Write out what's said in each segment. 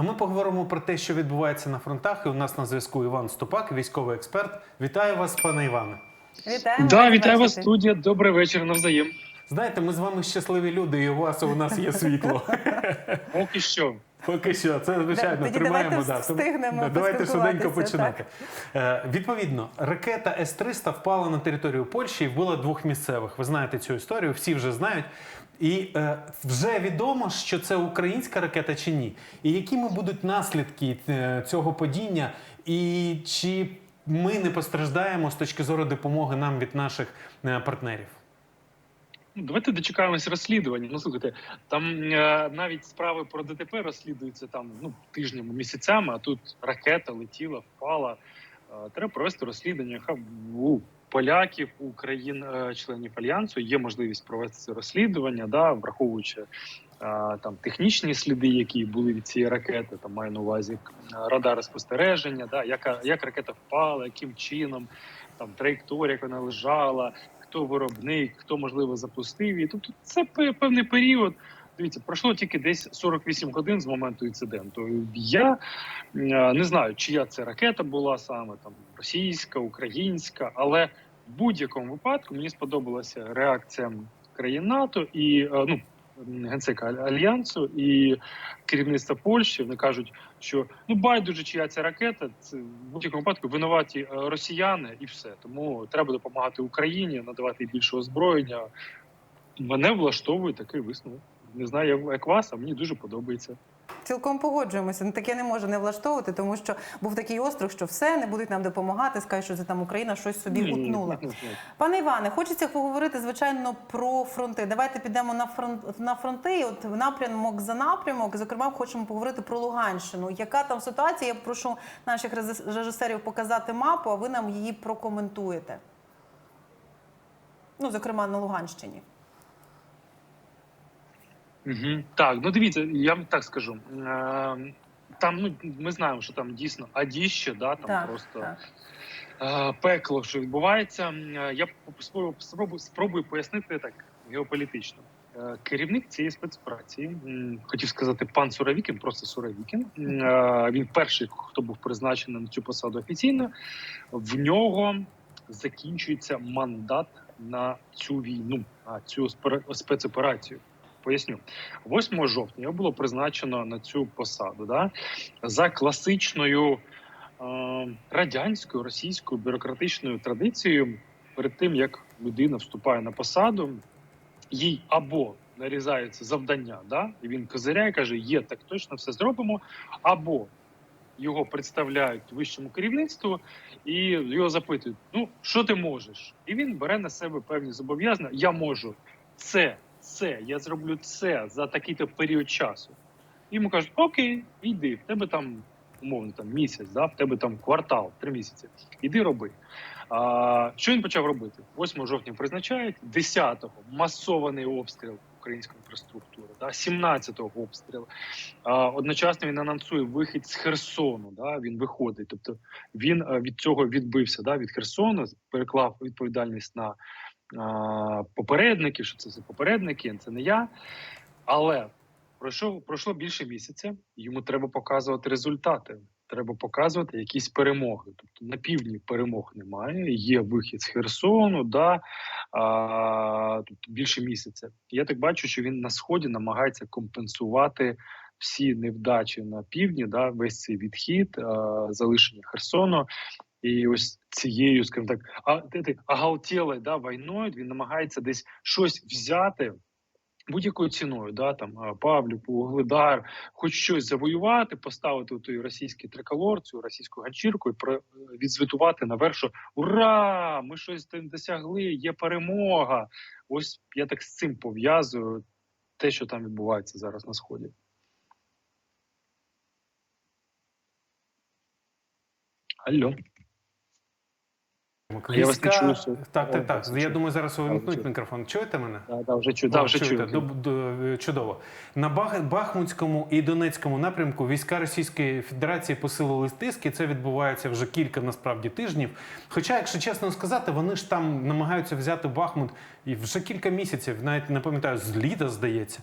А ми поговоримо про те, що відбувається на фронтах. І у нас на зв'язку Іван Ступак, військовий експерт. Вітаю вас, пане Іване. Вітаємо. Да, вітаю вас, студія. Добрий вечір навзаєм. Знаєте, ми з вами щасливі люди, і у вас у нас є світло. Поки що. Поки що, це звичайно тоді тримаємо. давайте да. встигнемо Давайте швиденько починати. Е, відповідно, ракета С-300 впала на територію Польщі і вбила двох місцевих. Ви знаєте цю історію, всі вже знають. І е, вже відомо, що це українська ракета чи ні. І якими будуть наслідки е, цього падіння, і чи ми не постраждаємо з точки зору допомоги нам від наших е, партнерів? Ну, Давайте дочекаємось розслідування. Ну слухайте, там е, навіть справи про ДТП розслідуються там ну тижнями, місяцями. А тут ракета летіла, впала. Е, треба провести розслідування. Хай у поляків, у країн е, членів альянсу є можливість провести це розслідування, да, враховуючи. е, Там технічні сліди, які були від цієї ракети, там маю на увазі е, радари спостереження, да, яка як ракета впала, яким чином, там траєкторія, як вона лежала, хто виробник, хто можливо запустив її. Тобто це певний період. Дивіться, пройшло тільки десь 48 годин з моменту інциденту. Я не знаю, чия це ракета була саме там російська, українська, але в будь-якому випадку мені сподобалася реакція країн НАТО і е, ну. Генсека альянсу і керівництва Польщі вони кажуть, що ну байдуже, чия ця ракета, це в будь-якому випадку винуваті е, росіяни і все. Тому треба допомагати Україні, надавати більше озброєння. Мене влаштовує такий висновок. Не знаю, як вас, а мені дуже подобається. Цілком погоджуємося. Ну, Таке не може не влаштовувати, тому що був такий острах, що все не будуть нам допомагати. Скажуть, що це там Україна щось собі Ні, утнула. ні, ні, ні. Пане Іване, хочеться поговорити звичайно про фронти. Давайте підемо на фронт на фронти. От в напрямок за напрямок. Зокрема, хочемо поговорити про Луганщину. Яка там ситуація? Я прошу наших режис- режисерів показати мапу, а ви нам її прокоментуєте. Ну, зокрема, на Луганщині. Угу. Так, ну дивіться, я вам так скажу. Е, Там ну ми знаємо, що там дійсно адіще, да там Так, просто так. е, пекло, що відбувається. Е, Я спробую, спробую, спробую пояснити так геополітично. Е, Керівник цієї спецоперації, м, хотів сказати пан Суровікін, просто Суровікін. М, е, Він перший, хто був призначений на цю посаду офіційно. В нього закінчується мандат на цю війну, на цю спе- спецоперацію. Поясню, 8 жовтня його було призначено на цю посаду. Да? За класичною е, радянською російською бюрократичною традицією, перед тим як людина вступає на посаду, їй або нарізається завдання, да? і він козиряє, каже: є так точно, все зробимо, або його представляють вищому керівництву і його запитують: ну що ти можеш? І він бере на себе певні зобов'язання. Я можу це, це, я зроблю це за такий-то період часу. Йому кажуть: Окей, йди, в тебе там умовно там місяць, да, в тебе там квартал, три місяці. Іди роби. А, що він почав робити? 8 жовтня призначають, 10-го масований обстріл української інфраструктури, да, 17-го обстріл. А, одночасно він анонсує вихід з Херсону. Да, він виходить. Тобто він е, від цього відбився да, від Херсону, переклав відповідальність на попередників, що це за попередники, це не я. Але пройшло, пройшло більше місяця, йому треба показувати результати. Треба показувати якісь перемоги. Тобто на півдні перемог немає. Є вихід з Херсону, да, а, тобто більше місяця. Я так бачу, що він на сході намагається компенсувати всі невдачі на півдні, да, весь цей відхід, а, залишення Херсону. І ось цією, скажімо так, а оголтілою да, війною він намагається десь щось взяти будь-якою ціною, да, там а, Павлівку, Угледар, хоч щось завоювати, поставити у той російський триколор, цю російську ганчірку і відзвітувати наверх, що ура! Ми щось там досягли, є перемога. Ось я так з цим пов'язую те, що там відбувається зараз на сході. Алло. Я вас не чую, все. Так, так, так. Я думаю, зараз увімкнуть мікрофон. Чуєте мене? Да, да, вже чую, да, вже чуєте. чую. Доб- д- Чудово. На Бах- Бахмутському і Донецькому напрямку війська Російської Федерації посилили тиск, і це відбувається вже кілька насправді тижнів. Хоча, якщо чесно сказати, вони ж там намагаються взяти Бахмут і вже кілька місяців, навіть не пам'ятаю, з літа здається.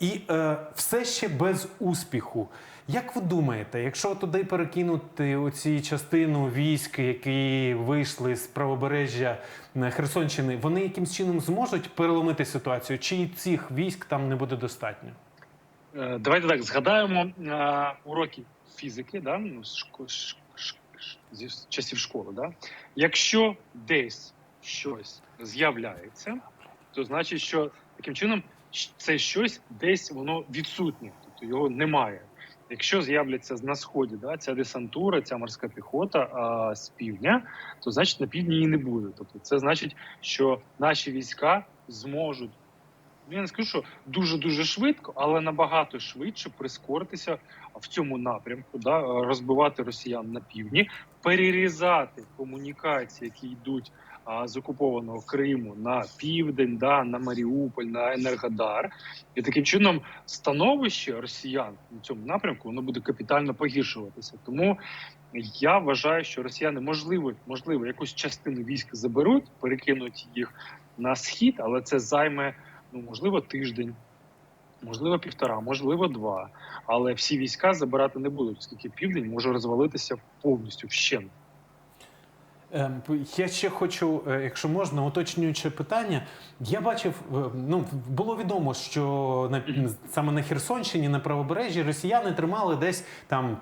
І е, все ще без успіху. Як ви думаєте, якщо туди перекинути оці частину військ, які вийшли з правобережжя е, Херсонщини, вони якимсь чином зможуть переломити ситуацію? Чи цих військ там не буде достатньо? Е, Давайте так згадаємо е, уроки фізики, да? ну, з часів школи. Да? Якщо десь щось з'являється, то значить, що таким чином це щось десь воно відсутнє, тобто його немає. Якщо з'являться на сході да, ця десантура, ця морська піхота а, з півдня, то значить на півдні її не буде. Тобто, це значить, що наші війська зможуть я не скажу, що дуже дуже швидко, але набагато швидше прискоритися в цьому напрямку, да, розбивати росіян на півдні, перерізати комунікації, які йдуть з окупованого Криму на південь, да, на Маріуполь, на Енергодар, і таким чином становище росіян на цьому напрямку воно буде капітально погіршуватися. Тому я вважаю, що росіяни можливо, можливо, якусь частину військ заберуть, перекинуть їх на схід, але це займе ну можливо тиждень, можливо, півтора, можливо, два. Але всі війська забирати не будуть, оскільки південь може розвалитися повністю вщент. Ем, Я ще хочу, е, якщо можна, уточнююче питання. Я бачив, е, ну було відомо, що на саме на Херсонщині, на правобережжі, росіяни тримали десь там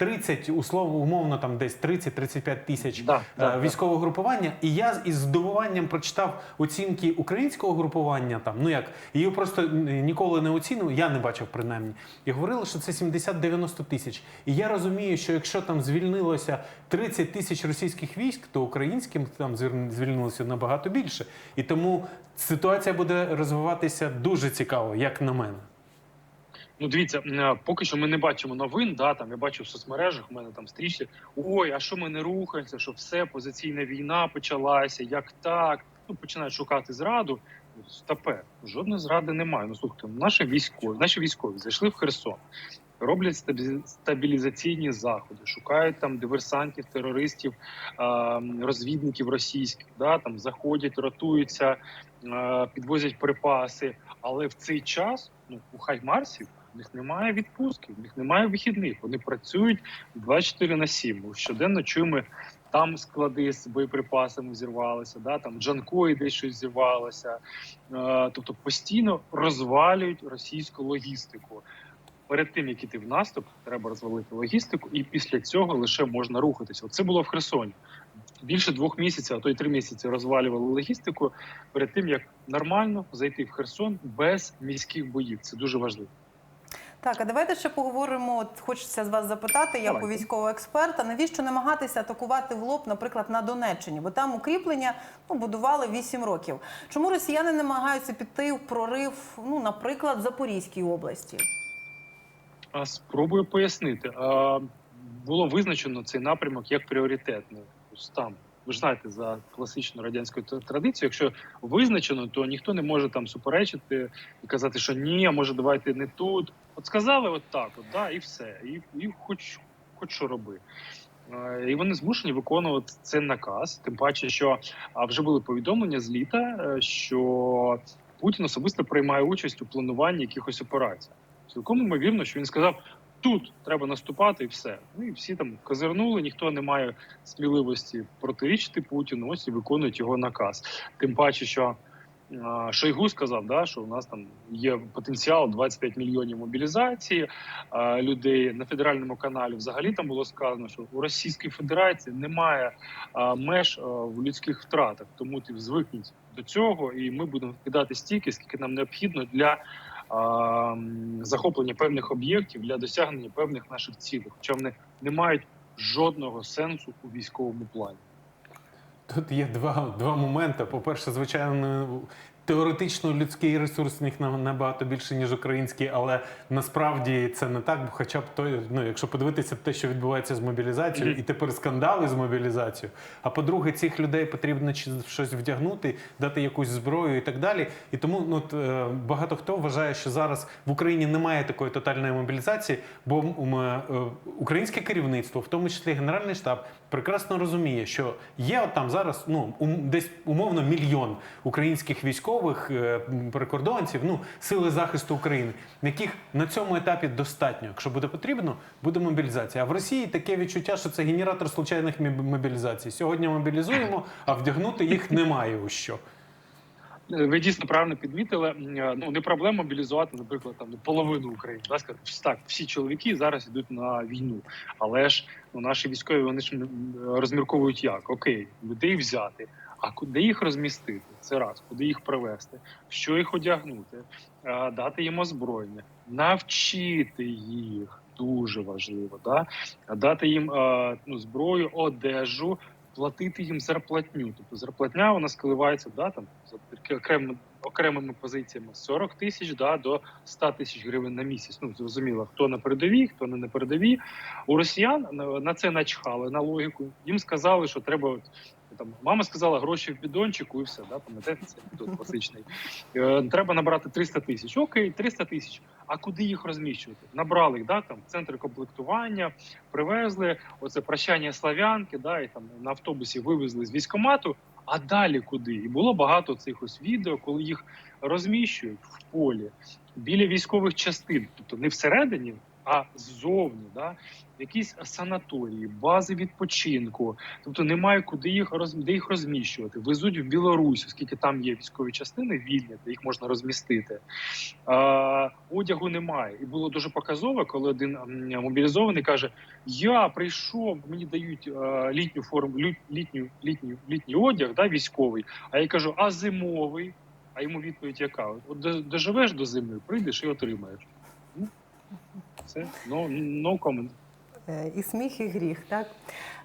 30, условно, умовно, там десь 30-35 тисяч Да, е, да, да. військового групування. І я із здивуванням прочитав оцінки українського групування. Там ну як її просто ніколи не оцінив, я не бачив принаймні. І говорили, що це 70-90 тисяч. І я розумію, що якщо там звільнилося 30 тисяч російських військ, то українським там звільнилося набагато більше. І тому ситуація буде розвиватися дуже цікаво, як на мене. Ну, дивіться, е, поки що ми не бачимо новин. Да, там я бачу в соцмережах, у мене там стрічі. Ой, а що ми не рухаємося? Що все позиційна війна почалася? Як так? Ну починають шукати зраду. Стапе, жодної зради немає. Ну слухайте, наші військові, наші військові зайшли в Херсон, роблять стабі- стабілізаційні заходи, шукають там диверсантів, терористів, розвідників російських. Да, там заходять, ротуються, підвозять припаси. Але в цей час ну у Хаймарсів в них немає відпустки, в них немає вихідних. Вони працюють 24 на 7. Ми Щоденно чуємо, там склади з боєприпасами зірвалися, да там Джанкої десь щось зірвалося. Е, тобто постійно розвалюють російську логістику. Перед тим як іти в наступ, треба розвалити логістику, і після цього лише можна рухатися. Це було в Херсоні. Більше двох місяців, а то й три місяці розвалювали логістику перед тим як нормально зайти в Херсон без міських боїв. Це дуже важливо. Так, а давайте ще поговоримо. От хочеться з вас запитати, як Давайте. у військового експерта, навіщо намагатися атакувати в лоб, наприклад, на Донеччині, бо там укріплення ну, будували 8 років. Чому росіяни намагаються піти в прорив, ну, наприклад, Запорізькій області? А спробую пояснити. А, було визначено цей напрямок як пріоритетний. Там. Ви ж знаєте, за класичну радянську традицію, якщо визначено, то ніхто не може там суперечити і казати, що ні, а може давайте не тут. От сказали, от так, от да, і все. І, і хоч, хоч що роби. Е, І вони змушені виконувати цей наказ. Тим паче, що вже були повідомлення з літа, е, що Путін особисто приймає участь у плануванні якихось операцій. Цілком ймовірно, що він сказав: тут треба наступати, і все. Ну і всі там козирнули, ніхто не має сміливості протирічити Путіну. Ось і виконують його наказ. Тим паче, що Шойгу сказав, да, що у нас там є потенціал 25 мільйонів мобілізації людей на федеральному каналі. Взагалі там було сказано, що у Російській Федерації немає меж в людських втратах, тому ти звикніть до цього, і ми будемо кидати стільки, скільки нам необхідно для захоплення певних об'єктів для досягнення певних наших цілей, хоча вони не мають жодного сенсу у військовому плані. Тут є два, два моменти. По-перше, звичайно, теоретично людський ресурс в них набагато більше, ніж український, але насправді це не так. Бо хоча б той, ну, якщо подивитися те, що відбувається з мобілізацією, і тепер скандали з мобілізацією. А по-друге, цих людей потрібно щось вдягнути, дати якусь зброю і так далі. І тому ну, е, багато хто вважає, що зараз в Україні немає такої тотальної мобілізації, бо е, українське керівництво, в тому числі Генеральний штаб, прекрасно розуміє, що є от там зараз ну десь умовно мільйон українських військових. е, прикордонців, ну сили захисту України, яких на цьому етапі достатньо. Якщо буде потрібно, буде мобілізація. А в Росії таке відчуття, що це генератор случайних мобілізацій. Сьогодні мобілізуємо, а вдягнути їх немає у що. Ви дійсно правильно підмітили. Ну не проблема мобілізувати, наприклад, там половину України. Да, сказати, «Всі- так, всі чоловіки зараз йдуть на війну, але ж ну, наші військові вони ж розмірковують як окей, людей взяти. А куди їх розмістити? Це раз, куди їх привезти, що їх одягнути, е, дати їм озброєння, навчити їх дуже важливо. Да? Дати їм е, ну, зброю, одежу, платити їм зарплатню. Тобто зарплатня вона скливається да, там, за таки окремими, позиціями 40 тисяч да, до 100 тисяч гривень на місяць. Ну, зрозуміло, хто на передовій, хто не на передовій. У росіян на, на це начхали на логіку. Їм сказали, що треба. Там мама сказала гроші в бідончику і все, да, пам'ятаєте, це тут класичний. Е, треба набрати 300 тисяч. Окей, 300 тисяч. А куди їх розміщувати? Набрали їх, да, там, в центр комплектування, привезли, оце прощання славянки, да, і там на автобусі вивезли з військомату. А далі куди? І було багато цих ось відео, коли їх розміщують в полі біля військових частин, тобто не всередині, а ззовні, да, якісь санаторії, бази відпочинку. Тобто немає куди їх роз, де їх розміщувати. Везуть в Білорусь, оскільки там є військові частини вільні, де їх можна розмістити. А, одягу немає. І було дуже показово, коли один мобілізований каже: Я прийшов, мені дають е, літню форму, лю- літню, літню, літній одяг, да, військовий. А я кажу, а зимовий? А йому відповідь яка? От доживеш до зими, прийдеш і отримаєш. Ну, Все, no, no comment. Е, І сміх, і гріх, так?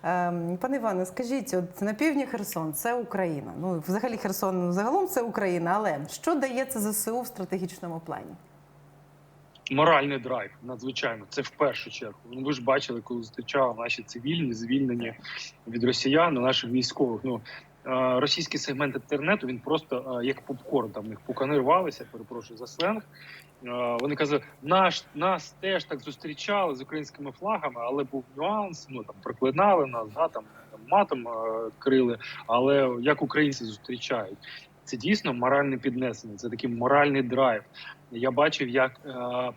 Ем, Пане Іване, скажіть, от на півдні Херсон це Україна. Ну, взагалі Херсон загалом це Україна, але що дається ЗСУ в стратегічному плані? Моральний драйв, надзвичайно, це в першу чергу. Ну ви ж бачили, коли зустрічали наші цивільні звільнені від росіян, наших військових. Ну російський сегмент інтернету він просто як попкорн. Там в них пукани рвалися, перепрошую за сленг. Вони казали, наш нас теж так зустрічали з українськими флагами, але був нюанс. Ну там проклинали нас, да там, матом крили. Але як українці зустрічають, це дійсно моральне піднесення. Це такий моральний драйв. Я бачив, як е,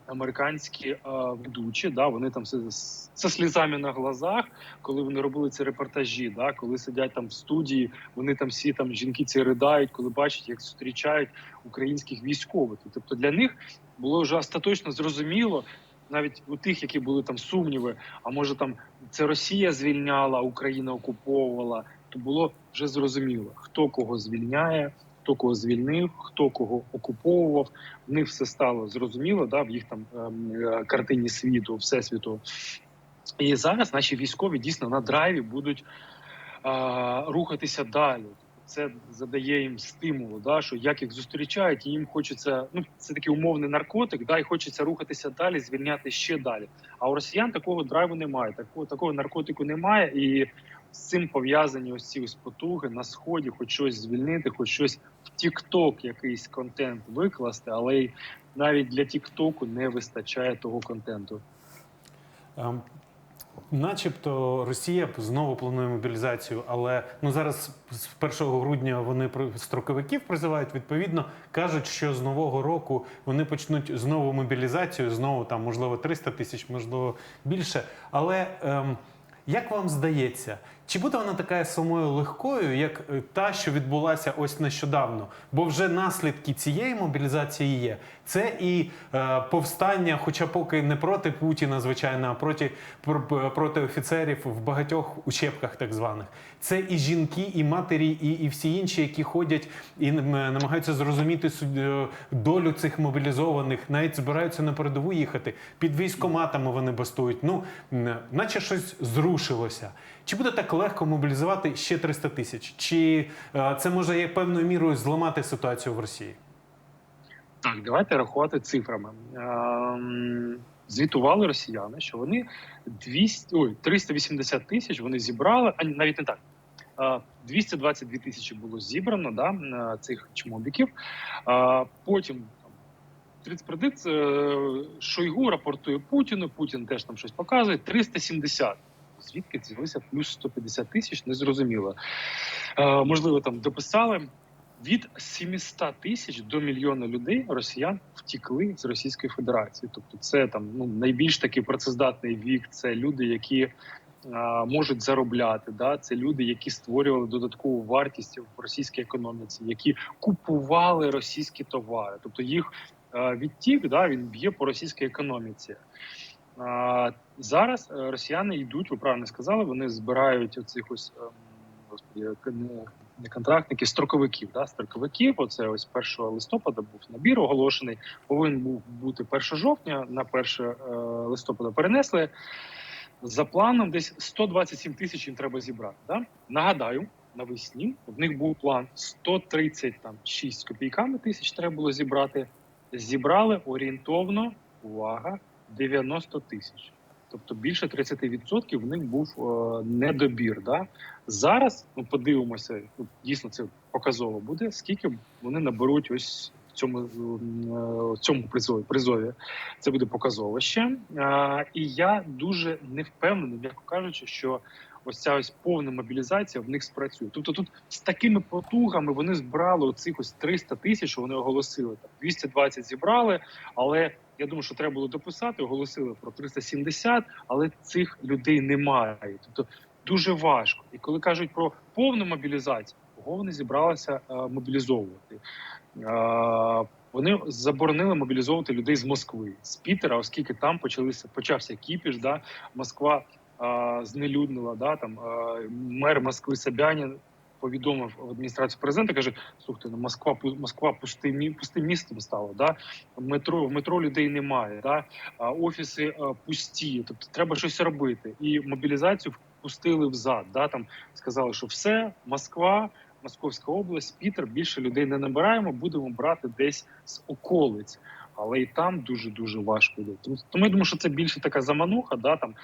американські е, ведучі, да, вони там зі слізами на глазах, коли вони робили ці репортажі, да, коли сидять там в студії, вони там всі там жінки ці ридають, коли бачать, як зустрічають українських військових. Тобто для них було вже остаточно зрозуміло, навіть у тих, які були там сумніви, а може там це Росія звільняла, Україна окуповувала, то було вже зрозуміло, хто кого звільняє. Хто кого звільнив, хто кого окуповував, в них все стало зрозуміло, да, в їх там ем, е, картині світу, всесвіту. І зараз наші військові дійсно на драйві будуть е, рухатися далі. Це задає їм стимулу, да, що як їх зустрічають, і їм хочеться, ну це такий умовний наркотик, да, і хочеться рухатися далі, звільняти ще далі. А у росіян такого драйву немає, такого такого наркотику немає, і з цим пов'язані ось ці ось потуги на сході, хоч щось звільнити, хоч щось Тік-Ток якийсь контент викласти, але й навіть для Тік-Току не вистачає того контенту. Ем, Начебто Росія знову планує мобілізацію, але ну зараз з 1 грудня вони строковиків призивають. Відповідно, кажуть, що з нового року вони почнуть знову мобілізацію, знову там можливо 300 тисяч, можливо більше. Але ем, як вам здається, чи буде вона така самою легкою, як е, та, що відбулася ось нещодавно? Бо вже наслідки цієї мобілізації є. Це і е, повстання, хоча поки не проти Путіна, звичайно, а проти, пр- проти офіцерів в багатьох учебках, так званих. Це і жінки, і матері, і, і всі інші, які ходять і намагаються зрозуміти е, долю цих мобілізованих, навіть збираються на передову їхати. Під військоматами вони бастують. Ну, наче щось зрушилося. Чи буде так легко мобілізувати ще 300 тисяч? Чи е, це може є певною мірою зламати ситуацію в Росії? Так, давайте рахувати цифрами. Ем, Звітували росіяни, що вони 200, ой, 380 тисяч вони зібрали, а навіть не так. Е, 222 тисячі було зібрано да, е, цих чмобіків. Е, Потім там, 30 предикт, е, Шойгу рапортує Путіну, Путін теж там щось показує. 370. Звідки з'явилися плюс 150 тисяч, незрозуміло. Е, Можливо, там дописали. від 700 тисяч до мільйона людей росіян втікли з Російської Федерації. Тобто, це там ну найбільш такий працездатний вік. Це люди, які а, можуть заробляти. Да, це люди, які створювали додаткову вартість в російській економіці, які купували російські товари. Тобто їх е, відтік да він б'є по російській економіці. Зараз е, росіяни йдуть, ви правильно сказали, вони збирають оцих ось ем, господи, як не, контрактників, строковиків. Да? Строковиків, оце ось 1 листопада був набір оголошений. Повинен був бути 1 жовтня на 1 е, листопада перенесли. За планом десь 127 тисяч їм треба зібрати. Да? Нагадаю, навесні в них був план 136 з копійками тисяч треба було зібрати. Зібрали орієнтовно, увага, 90 тисяч. Тобто більше 30% в них був е, недобір. Да? Зараз ну подивимося, ну, дійсно це показово буде. Скільки вони наберуть ось в цьому, е, цьому призові, призові. Це буде показово ще. А, і я дуже не впевнений, м'яко кажучи, що ось ця ось повна мобілізація в них спрацює. Тобто тут з такими потугами вони збрали оцих ось 300 тисяч, вони оголосили. Там 220 зібрали, але я думаю, що треба було дописати. Оголосили про 370, але цих людей немає. Тобто дуже важко. І коли кажуть про повну мобілізацію, кого вони зібралися е, мобілізовувати? Е, вони заборонили мобілізовувати людей з Москви, з Пітера, оскільки там почалися почався кіпіш. Да? Москва е, знелюднила. Да? Там мер Москви Собянін повідомив в адміністрацію президента. каже: слухайте, ну Москва Москва пустим, пустим містом стала. Да? Метро в метро людей немає. Да? Офіси пусті. Тобто треба щось робити. І мобілізацію впустили взад. Да? Там сказали, що все, Москва. Московська область, Пітер більше людей не набираємо, будемо брати десь з околиць. Але і там дуже дуже важко йде. Тому я думаю, що це більше така замануха, да там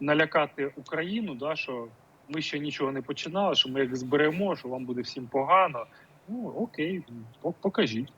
налякати Україну, да що ми ще нічого не починали, що ми їх зберемо, що вам буде всім погано. Ну окей, покажіть.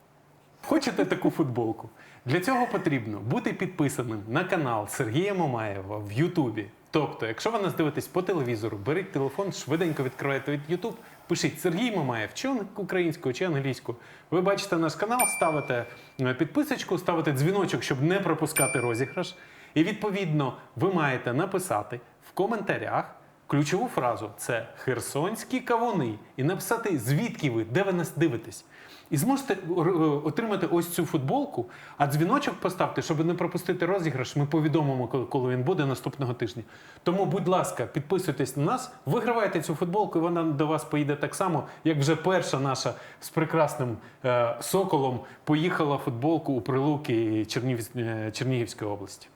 Хочете таку футболку? Для цього потрібно бути підписаним на канал Сергія Мамаєва в Ютубі. Тобто, якщо ви нас дивитесь по телевізору, беріть телефон, швиденько відкривайте від Ютуб, пишіть Сергій Мамаєв, чи українською, чи англійською. Ви бачите наш канал, ставите е, підписочку, ставите дзвіночок, щоб не пропускати розіграш. І відповідно ви маєте написати в коментарях ключову фразу це Херсонські кавуни, і написати, звідки ви, де ви нас дивитесь. І зможете е, отримати ось цю футболку, а дзвіночок поставте, щоб не пропустити розіграш. Ми повідомимо, коли- він буде наступного тижня. Тому, будь ласка, підписуйтесь на нас, вигравайте цю футболку, і вона до вас поїде так само, як вже перша наша з прекрасним е, соколом поїхала футболку у Прилуки е, Чернігівської області.